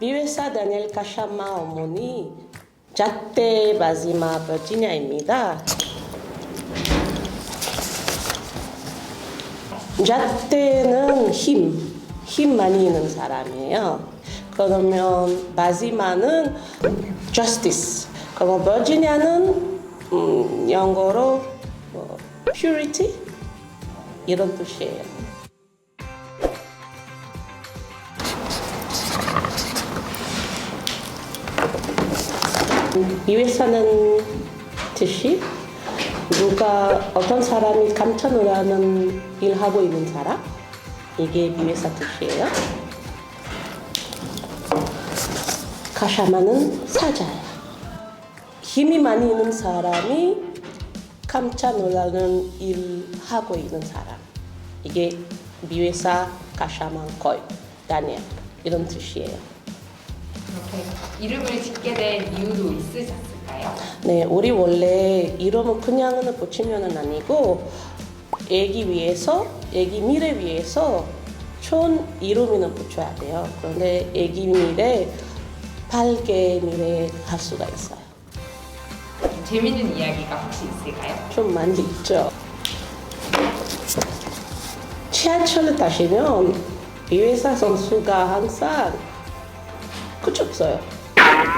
미웨사 다니엘 카샤마 어머니 자떼 마지마 버지니아입니다. 자떼는 힘, 힘 많이 있는 사람이에요. 그러면 마지막은 justice. 그러면 버지니아는 음, 영어로 뭐, purity 이런 뜻이에요. 미회사는 뜻이 누가 어떤 사람이 깜짝 놀라는 일 하고 있는 사람 이게 미회사 뜻이에요. 가샤마는 사자야. 힘이 많이 있는 사람이 깜짝 놀라는 일 하고 있는 사람. 이게 미회사 가샤만 거의 다니엘 이런 뜻이에요. 이렇게 이름을 짓게 된 이유도 있으셨을까요? 네, 우리 원래 이름은 그냥은 붙이면은 아니고 애기 위해서, 애기 미래 위해서 좋은 이름이는 붙여야 돼요. 그런데 애기 미래 밝게 미래 갈 수가 있어요. 재밌는 이야기가 혹시 있을까요? 좀 많이 있죠. 지하철을 타시면 이회사 선수가 항상 끝이 없어요.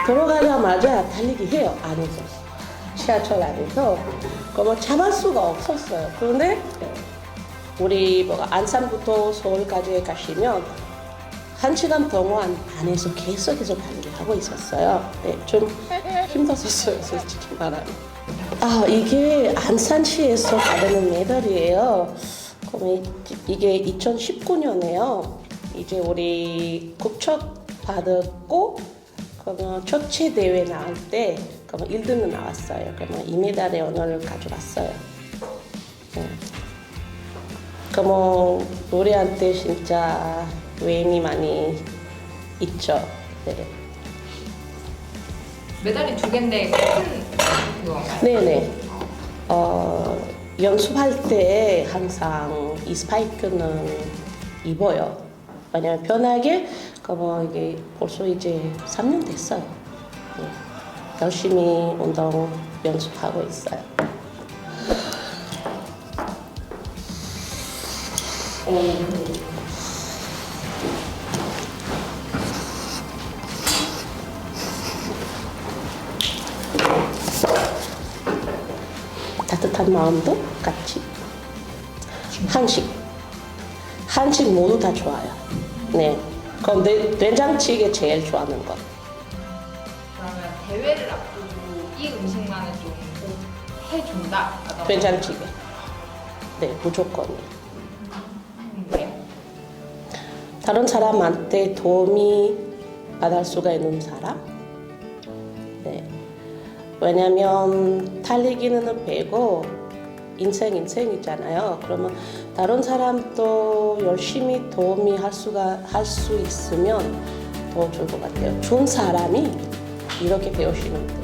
들어가자마자 달리기 해요 안에서 지하철 안에서 그러면 참을 수가 없었어요. 그런데 우리 뭐가 안산부터 서울까지 가시면 한 시간 동안 안에서 계속해서 달리기하고 있었어요. 네, 좀 힘들었어요, 솔직히 말하면. 아, 이게 안산시에서 받은 메달이에요. 그럼 이- 이게 2019년에요. 이제 우리 국적 받았고, 그러면 첫째 대회 나올 때, 그러면 1등은 나왔어요. 그러면 이 메달에 오늘 가져갔어요. 네. 그러면 우리한테 진짜 외임이 많이 있죠. 네. 메달이 두 개인데 같은 그건가요? 네네. 어, 연습할 때 항상 이 스파이크는 입어요. 왜냐면 편하게, 그뭐 이게 벌써 이제 3년 됐어요. 네. 열심히 운동 연습하고 있어요. 따뜻한 마음도 같이. 한식. 한식 모두 다 좋아요. 네. 그럼 내, 된장찌개 제일 좋아하는 거. 그러면 대회를 앞두고 이 음식만은 좀꼭 해준다. 된장찌개. 네, 무조건이에요. 네. 다른 사람한테 도움이 받을 수가 있는 사람. 네. 왜냐면 달리기는 배고 인생 인생이잖아요. 그러면 다른 사람도 열심히 도움이 할 수가 할 수 있으면 더 좋을 것 같아요. 좋은 사람이 이렇게 배우시면 돼요.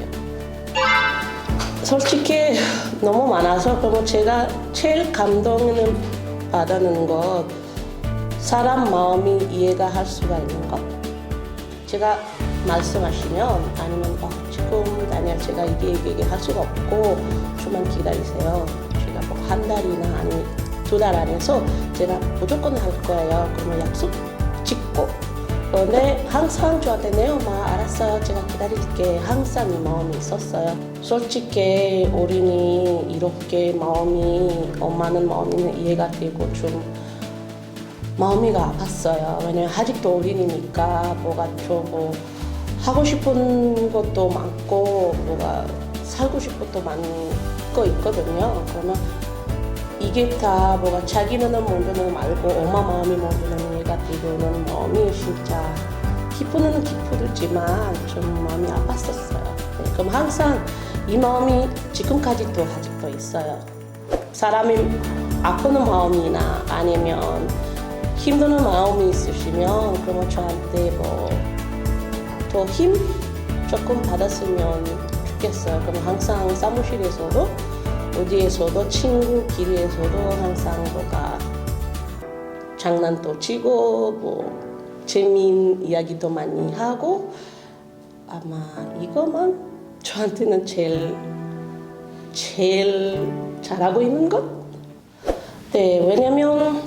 솔직히 너무 많아서 그러면 제가 제일 감동을 받는 것 사람 마음이 이해가 할 수가 있는 것. 제가 말씀하시면 아니면 어, 지금 다니엘 제가 이게 이게, 이게 할 수가 없고 좀만 기다리세요. 제가 뭐 한 달이나 아니면 두 달 안에서 제가 무조건 할 거예요. 그러면 약속 짓고. 그런데 항상 저한테 네 엄마 알았어요. 제가 기다릴게. 항상 이 마음이 있었어요. 솔직히 어린이 이렇게 마음이 엄마는 마음이 이해가 되고 좀 마음이가 아팠어요. 왜냐면 아직도 어린이니까 뭐가 좀뭐 하고 싶은 것도 많고 뭐가 살고 싶은 것도 거 있거든요. 그러면 이게 다 뭐가 자기는 먼저는 말고 엄마 마음이 먼저는 이해가 되고는 마음이 진짜 기쁘는 기쁘지만 좀 마음이 아팠었어요. 네, 그럼 항상 이 마음이 지금까지도 아직도 있어요. 사람이 아프는 마음이나 아니면 힘드는 마음이 있으시면 그러면 저한테 뭐 더 힘 조금 받았으면 좋겠어요. 그럼 항상 사무실에서도 어디에서도 친구 길에서도 항상 뭐가 장난도 치고 뭐 재미있는 이야기도 많이 하고 아마 이거만 저한테는 제일 제일 잘하고 있는 것? 네, 왜냐면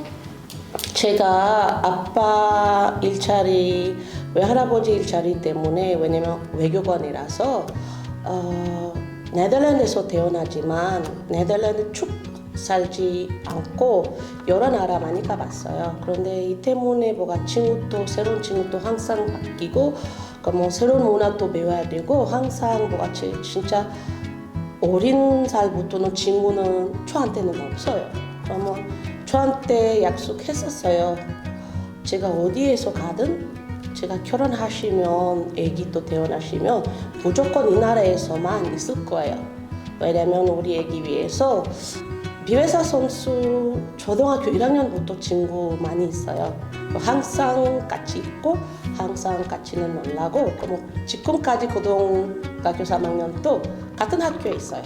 제가 아빠 일자리, 외할아버지 일자리 때문에 왜냐면 외교관이라서 어, 네덜란드에서 태어나지만 네덜란드 쭉 살지 않고 여러 나라 많이 가봤어요. 그런데 이 때문에 뭐가 친구도 새로운 친구도 항상 바뀌고 그뭐 새로운 문화도 배워야 되고 항상 뭐가 지- 진짜 어린 살부터는 친구는 저한테는 없어요. 그러면 저한테 약속했었어요. 제가 어디에서 가든 제가 결혼하시면 아기도 태어나시면 무조건 이 나라에서만 있을 거예요. 왜냐면 우리 아기 위해서 비회사 선수 초등학교 1학년부터 친구 많이 있어요. 항상 같이 있고 항상 같이는 놀라고 그럼 지금까지 고등학교 3학년도 같은 학교에 있어요.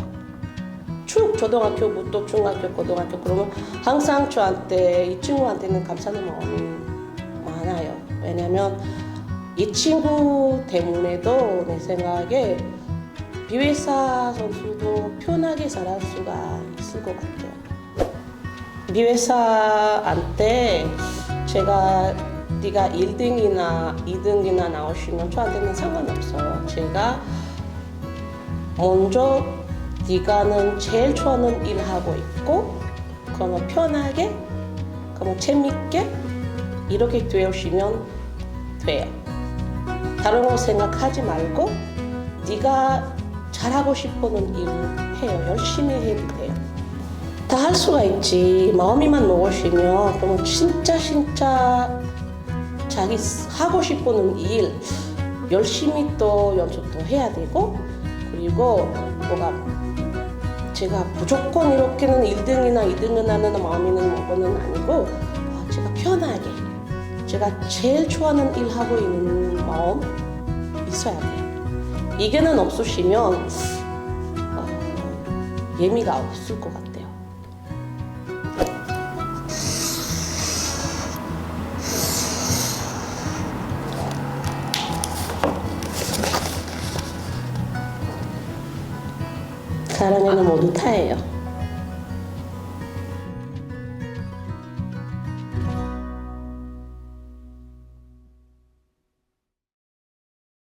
쭉 초등학교부터 중학교, 고등학교 그러면 항상 저한테 이 친구한테는 감사하는 마음이 많아요. 왜냐면 이 친구 때문에도 내 생각에 비회사 선수도 편하게 살할 수가 있을 것 같아요. 비회사한테 제가 네가 1등이나 2등이나 나오시면 저한테는 상관없어요. 제가 먼저 네가는 제일 좋아하는 일 하고 있고 그러면 편하게 그러면 재밌게 이렇게 되시면 돼요. 다른 거 생각하지 말고 네가 잘하고 싶어하는 일 해요. 열심히 해도 돼요. 다 할 수가 있지. 마음이만 먹으시면 그러면 진짜 진짜 자기 하고 싶어하는 일 열심히 또 연습도 해야 되고 그리고 뭐가 제가 무조건 이렇게는 1등이나 2등을 하는 마음이는 거는 아니고 아, 제가 편하게 제가 제일 좋아하는 일 하고 있는 마음 있어야 돼요. 이게는 없으시면 어, 예미가 없을 것 같아요. 사랑에는 모두 타예요.